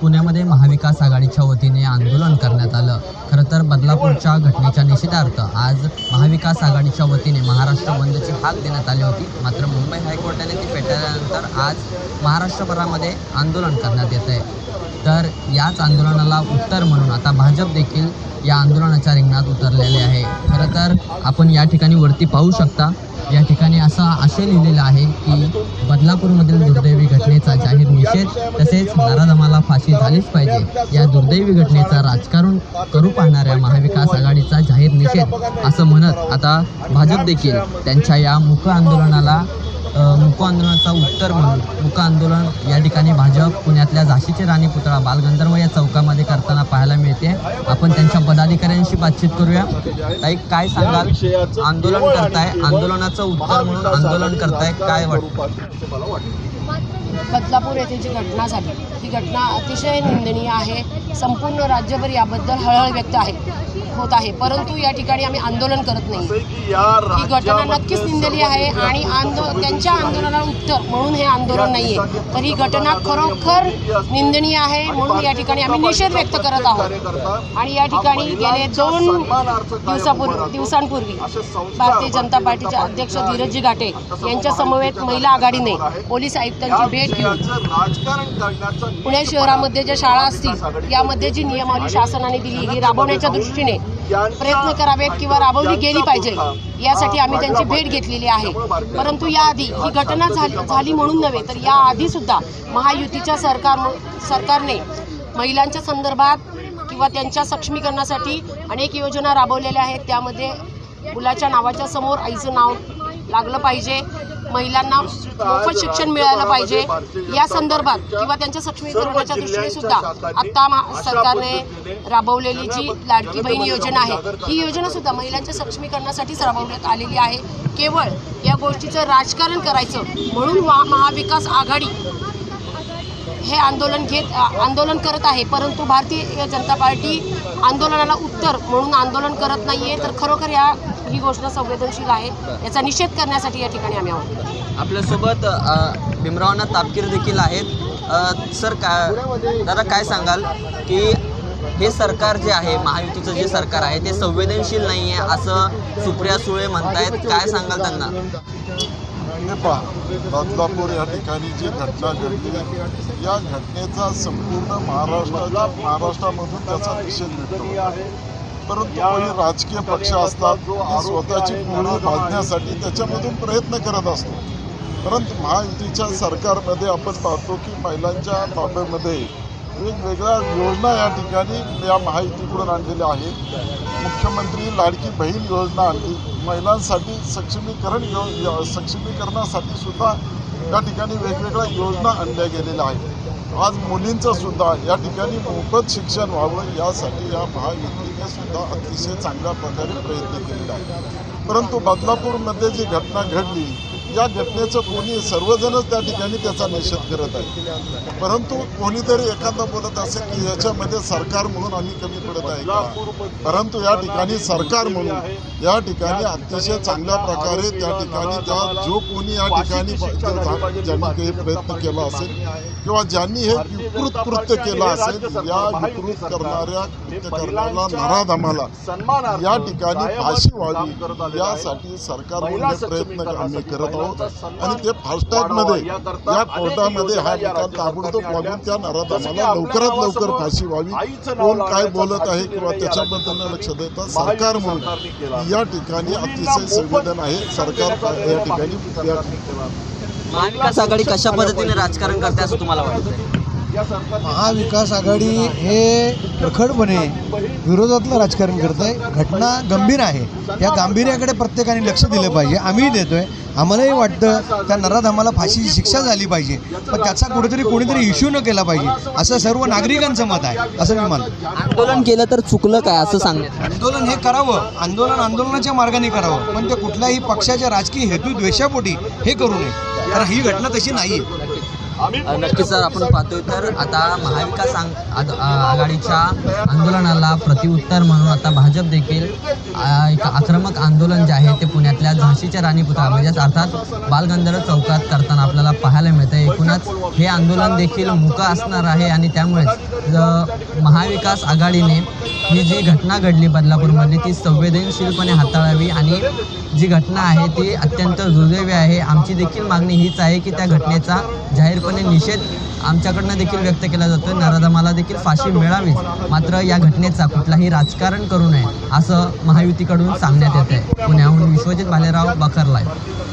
पुण्यामध्ये महाविकास आघाडीच्या वतीने आंदोलन करण्यात आलं. खरं तर बदलापूरच्या घटनेच्या निषेधार्थ आज महाविकास आघाडीच्या वतीने महाराष्ट्र बंदची हाक देण्यात आली होती. मात्र मुंबई हायकोर्टाने ती फेटाळल्यानंतर आज महाराष्ट्रभरामध्ये आंदोलन करण्यात येत आहे. तर याच आंदोलनाला उत्तर म्हणून आता भाजप देखील या आंदोलनाच्या रिंगणात उतरलेले आहे. खरं तर आपण या ठिकाणी वरती पाहू शकता या ठिकाणी असा असे लिहिलेलं आहे की बदलापूरमधील दुर्दैवी घटनेचा जाहीर निषेध तसेच नराधमाला फाशी झालीच पाहिजे. या दुर्दैवी घटनेचा राजकारण करू पाहणाऱ्या महाविकास आघाडीचा जाहीर निषेध असं म्हणत आता भाजप देखील त्यांच्या या मुक आंदोलनाला अ, आंदोलनाचा उत्तर म्हणून मुक आंदोलन या ठिकाणी भाजप पुण्यातल्या झाशीचे राणी पुतळा बालगंधर्व या चौकामध्ये करताना पाहायला मिळते. आपण त्यांच्या पदाधिकाऱ्यांशी बातचीत करूया. ताई काय सांगाल? आंदोलन करताय आंदोलनाचं उत्तर म्हणून आंदोलन करताय काय वाटतं? बदलापूर येथे जी घटना झाली ती घटना अतिशय निंदनीय आहे. संपूर्ण राज्यभर याबद्दल हळहळ व्यक्त आहे. होत आहे. परंतु या ठिकाणी आम्ही आंदोलन करत नाही. ही घटना नक्कीच निंदनीय आहे आणि आंदो त्यांच्या आंदोलनाला उत्तर म्हणून हे आंदोलन नाही आहे तर ही घटना खरोखर निंदनीय आहे म्हणून या ठिकाणी आम्ही निषेध व्यक्त करत आहोत. आणि या ठिकाणी गेले दोन दिवसापूर्वी दिवसांपूर्वी भारतीय जनता पार्टीचे अध्यक्ष धीरजजी घाटे यांच्या समवेत महिला आघाडीने पोलीस आयुक्तांची भेट घेऊन पुणे शहरामध्ये ज्या शाळा असतील यामध्ये जी नियमावली शासनाने दिली ही राबवण्याच्या दृष्टीने प्रयत्न करावेत किंवा राबवली गेली पाहिजे. यासाठी आम्ही त्यांची भेट घेतलेली आहे. परंतु याआधी ही घटना झाली झाली म्हणून नव्हे तर याआधी सुद्धा महायुतीच्या सरकार सरकारने महिलांच्या संदर्भात किंवा त्यांच्या सक्षमीकरणासाठी अनेक योजना राबवलेल्या आहेत. त्यामध्ये मुलाच्या नावाच्या समोर आईचं नाव लागलं पाहिजे. महिलांना मोफत शिक्षण मिळालं पाहिजे. या संदर्भात किंवा त्यांच्या सक्षमीकरणाच्या दृष्टीने सुद्धा आता सरकारने राबवलेली जी लाडकी बहीण योजना आहे ही योजना सुद्धा महिलांच्या सक्षमीकरणासाठीच राबवण्यात आलेली आहे. केवळ या गोष्टीचं राजकारण करायचं म्हणून महाविकास आघाडी हे आंदोलन घेत आंदोलन करत आहे. परंतु भारतीय जनता पार्टी आंदोलनाला उत्तर म्हणून आंदोलन करत नाहीये. तर खरोखर या ही गोष्ट संवेदनशील आहे. याचा निषेध करण्यासाठी या ठिकाणी आम्ही आहोत. आपल्यासोबत भीमरावांना तापकीर देखील आहेत. सर का दादा काय सांगाल की हे सरकार जे आहे महायुतीचं जे सरकार आहे ते संवेदनशील नाही आहे असं सुप्रिया सुळे म्हणतायत. काय सांगाल त्यांना? पहा बदलापूर या ठिकाणी जी घटना घडली या घटनेचा संपूर्ण महाराष्ट्राच्या महाराष्ट्रामधून त्याचा निषेध होतो परंतु काही राजकीय पक्ष असतात स्वतःची पोळी बांधण्यासाठी त्याच्यामधून प्रयत्न करत असतो. परंतु महायुतीच्या सरकारमध्ये आपण पाहतो की महिलांच्या बाबतीमध्ये वेगवेगळ्या योजना या ठिकाणी या महायुतीकडून आणलेल्या आहेत. मुख्यमंत्री लाडकी बहीण योजना आणली. महिलांसाठी सक्षमीकरण यो सक्षमीकरणासाठी सुद्धा या ठिकाणी वेगवेगळ्या योजना आणल्या गेलेल्या आहेत. आज मुलींचं सुद्धा या ठिकाणी मोफत शिक्षण व्हावं यासाठी या महायुतीने सुद्धा अतिशय चांगल्या प्रकारे प्रयत्न केलेला आहे परंतु बदलापूरमध्ये जी घटना घडली या घटनेचं कोणी सर्वजणच त्या ठिकाणी त्याचा निषेध करत आहे परंतु कोणीतरी एखादा बोलत असेल की याच्यामध्ये सरकार म्हणून आम्ही कमी पडत आहे का? परंतु या ठिकाणी सरकार म्हणून या ठिकाणी अतिशय चांगल्या प्रकारे त्या ठिकाणी त्या जो कोणी या ठिकाणी ज्यांनी काही प्रयत्न केला असेल किंवा ज्यांनी हे विकृत कृत्य केलं असेल या विकृत करणाऱ्या कृत्य करणाऱ्या या ठिकाणी फाशी व्हावी यासाठी सरकार प्रयत्न आम्ही करत आहोत. आणि ते फास्टॅगमध्ये या कोर्टामध्ये हा निकाल ताबडतोब लागून त्या नराधमाला लवकरात लवकर फाशी व्हावी. कोण काय बोलत आहे किंवा त्याच्याबद्दल लक्ष देता सरकार म्हणून या ठिकाणी अतिशय संवेदन आहे. सरकार या ठिकाणी या महाविकास आघाडी कशा पद्धतीने राजकारण करते असं तुम्हाला वाटतं महाविकास आघाडी हे प्रखडपणे विरोधातलं राजकारण करत आहे घटना गंभीर आहे. या गांभीर्याकडे प्रत्येकाने लक्ष दिलं पाहिजे. आम्हीही देतोय. आम्हालाही वाटतं त्या नराधामाला फाशीची शिक्षा झाली पाहिजे. पण त्याचा कुठेतरी कोणीतरी इश्यू न केला पाहिजे. असं सर्व नागरिकांचं मत आहे. असं मी मानतो आंदोलन केलं तर चुकलं काय? असं सांगण्यात आंदोलन हे करावं. आंदोलन आंदोलनाच्या मार्गाने करावं. पण ते कुठल्याही पक्षाच्या राजकीय हेतू द्वेषापोटी हे करू नये. कारण ही घटना तशी नाही नक्कीच सर आपण पाहतोय तर आता महाविकास आघाडीच्या आंदोलनाला प्रतिउत्तर म्हणून आता भाजप देखील एक आक्रमक आंदोलन जे आहे ते पुण्यातल्या झाशीच्या राणी पुतळा म्हणजेच अर्थात बालगंधर्व चौकात करताना आपल्याला पाहायला मिळतं एकूणच हे आंदोलन देखील मुकं असणार आहे आणि त्यामुळेच महाविकास आघाडीने ही जी घटना घडली बदलापूरमध्ये ती संवेदनशीलपणे हाताळावी आणि जी घटना आहे ती अत्यंत दुर्दैवी आहे. आमची देखील मागणी हीच आहे की त्या घटनेचा जाहीरपणे निषेध आमच्याकडनं देखील व्यक्त केला जातो नराधमाला देखील फाशी मिळावीच. मात्र या घटनेचा कुठलाही राजकारण करू नये असं महायुतीकडून सांगण्यात येत आहे पुण्याहून विश्वजित भालेराव बखरलाय.